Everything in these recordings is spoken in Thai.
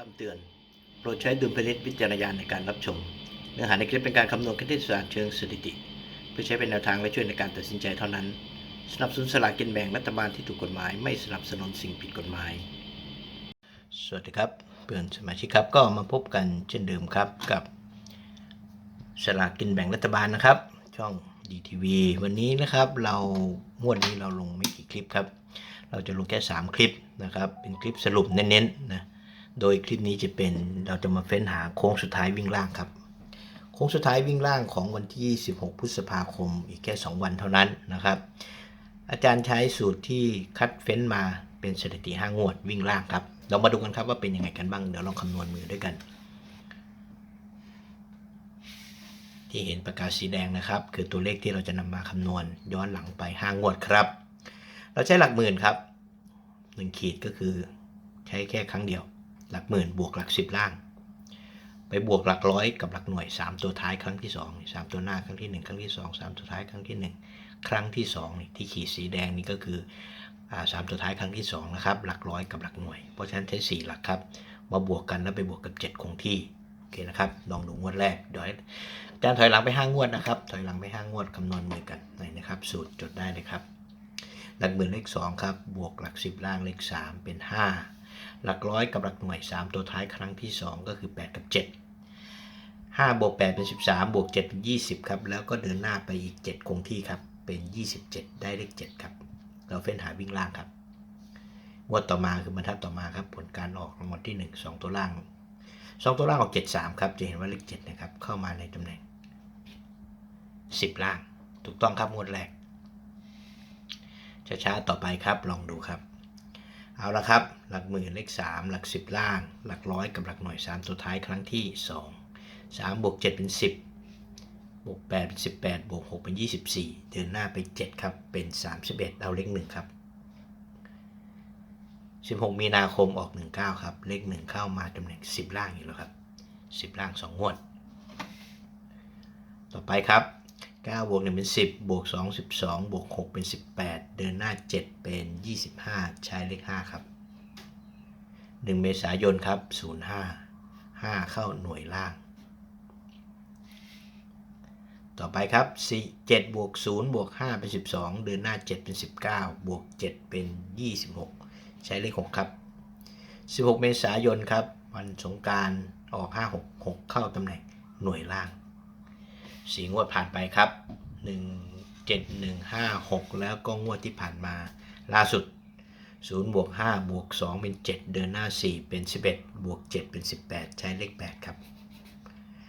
คำเตือน โปรดใช้ดุลพินิจวิจารณญาณในการรับชม เนื้อหาในคลิปเป็นการคำนวณคณิตศาสตร์เชิงสถิติ เพื่อใช้เป็นแนวทางและช่วยในการตัดสินใจเท่านั้น สนับสนุนสลากกินแบ่งรัฐบาลที่ถูกกฎหมายไม่สนับสนุนสิ่งผิดกฎหมาย สวัสดีครับเพื่อนสมาชิกครับก็มาพบกันเช่นเดิมครับกับสลากกินแบ่งรัฐบาลนะครับ ช่องดีทีวีวันนี้นะครับเรางวดนี้เราลงไม่กี่คลิปครับ เราจะลงแค่ 3 คลิปนะครับเป็นคลิปสรุปเน้นๆนะ โดยคลิปนี้จะเป็นเราจะมาเฟ้นหาโค้งสุดท้ายวิ่งล่างครับ โค้งสุดท้ายวิ่งล่างของวันที่ 16 พฤษภาคม อีกแค่ 2 วันเท่านั้นนะครับ อาจารย์ใช้สูตรที่คัดเฟ้นมาเป็นสถิติ5งวดวิ่งล่างครับ เรามาดูกันครับว่าเป็นยังไงกันบ้างเดี๋ยวลองคำนวณมือด้วยกัน ที่เห็นประกาศสีแดงนะครับ คือตัวเลขที่เราจะนำมาคำนวณย้อนหลังไป5งวดครับ เราใช้หลักหมื่นครับ1ขีดก็คือใช้แค่ครั้งเดียว หลักหมื่นบวกหลักสิบล่าง ไปบวกหลักร้อยกับหลักหน่วย 3 ตัวท้ายครั้งที่ 2 3 ตัวหน้าครั้งที่ 1 ครั้งที่ 2 3 ตัวท้ายครั้งที่ 1 ครั้งที่2นี่ที่ขีดสีแดงนี่ก็คือสามตัวท้ายครั้งที่2นะครับหลักร้อยกับหลักหน่วย เพราะฉะนั้นใช้ 4 หลักครับ มาบวกกันแล้วไปบวกกับ 7 คงที่โอเคนะครับลองดูงวดแรกเดี๋ยวอาจารย์ถอยหลังไป5งวดนะครับถอยหลังไป5งวดคำนวณมือกันหน่อยนะครับ สูตรจดได้เลยครับ หลักหมื่นเลข2ครับบวกหลัก 10 ล่างเลข3เป็น 5 หลักร้อยกับหลักหน่วย 3 ตัวท้ายครั้งที่ 2 ก็คือ 8 กับ 7 5บวก8เป็น 13 บวก 7 เป็น 20 ครับ แล้วก็เดินหน้าไปอีก 7 คงที่ครับ เป็น 27 ได้เลข 7 ครับ เราเฟ้นหาวิ่งล่างครับงวดต่อมาคือบรรทัดต่อมาครับ ผลการออกรางวัลที่ 1 2 ตัวล่าง 2 ตัวล่างออก 73 ครับ จะเห็นว่าเลข 7 นะครับ เข้ามาในตำแหน่ง 10 ล่าง ถูกต้องครับงวดแรกช้าๆต่อไปครับลองดูครับ เอาละครับ หลักหมื่นเลข 3 หลัก 10 ล่าง หลักร้อยกับหลักหน่วย 3 ตัวท้ายครั้งที่ 2 3บวก7เป็น 10บวก8เป็น 18บวก6เป็น 24 เดินหน้าไป 7 ครับ เป็น 31 เอาเลข 1 ครับ 16 มีนาคมออก 19 ครับ เลข 1 เข้ามาตำแหน่ง 10 ล่างอีกแล้วครับ 10 ล่าง 2 งวด ต่อไปครับ 9 บวก1เป็น 10 บวก 2 12 บวก 6 เป็น 18 เดินหน้า 7 เป็น 25 ใช้เลข 5 ครับ 1 เมษายนครับ 05 5 เข้าหน่วยล่าง ต่อไปครับ 4 7 บวก 0 บวก 5 เป็น 12 เดินหน้า 7 เป็น 19 บวก 7 เป็น 26 ใช้เลข 6 ครับ 16 เมษายนครับ วันสงการออก 5 6 6 เข้าตำแหน่งหน่วยล่าง สี่งวดผ่านไปครับ1 7 1 5 6แล้วก็งวดที่ผ่านมาล่าสุด0บวก5บวก2เป็น7เดินหน้า4เป็น11บวก7เป็น18ใช้เลข8ครับ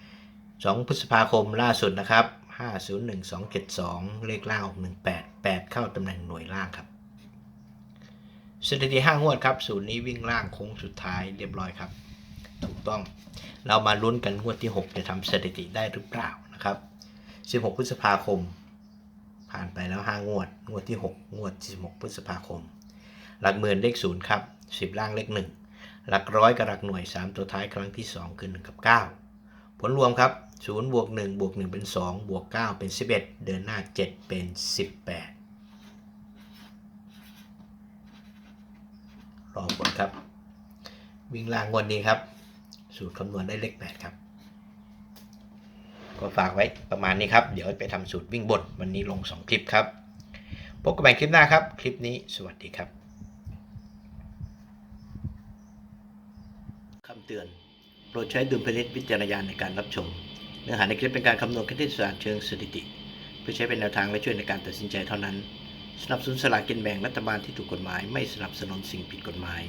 2พฤษภาคมล่าสุดนะครับ501272เลขล่างออก18 8เข้าตำแหน่งหน่วยล่างครับสถิติ5งวดครับศูนย์นี้วิ่งล่างโค้งสุดท้ายเรียบร้อยครับ ถูกต้องเรามาลุ้นกันงวดที่ 6 จะทำสถิติได้หรือเปล่า นะครับ 16 พฤษภาคม ผ่านไปแล้ว 5 งวด งวดที่ 6 งวด 16 พฤษภาคม หลักหมื่นเลข0ครับ 10 ล่างเลข 1 หลักร้อยกับหลักหน่วย 3 ตัวท้ายครั้งที่ 2 คือ 1 กับ 9 ผลรวมครับ0บวก1บวก1 เป็น 2 บวก 9 เป็น 11 เดินหน้า 7 เป็น 18 รอผลครับ วิ่งล่างงวดนี้ครับ สูตรคำนวณได้เลข 8 ครับ ก็ฝากไว้ประมาณนี้ครับ เดี๋ยวไปทำสูตรวิ่งบนวันนี้ลง 2 คลิปครับ พบกันใหม่คลิปหน้าครับ คลิปนี้สวัสดีครับคำเตือนโปรดใช้ดุลพินิจวิจารณญาณในการรับชม เนื้อหาในคลิปเป็นการคำนวณคณิตศาสตร์เชิงสถิติ เพื่อใช้เป็นแนวทางและช่วยในการตัดสินใจเท่านั้น สนับสนุนสลากกินแบ่งรัฐบาลที่ถูกกฎหมายไม่สนับสนุนสิ่งผิดกฎหมาย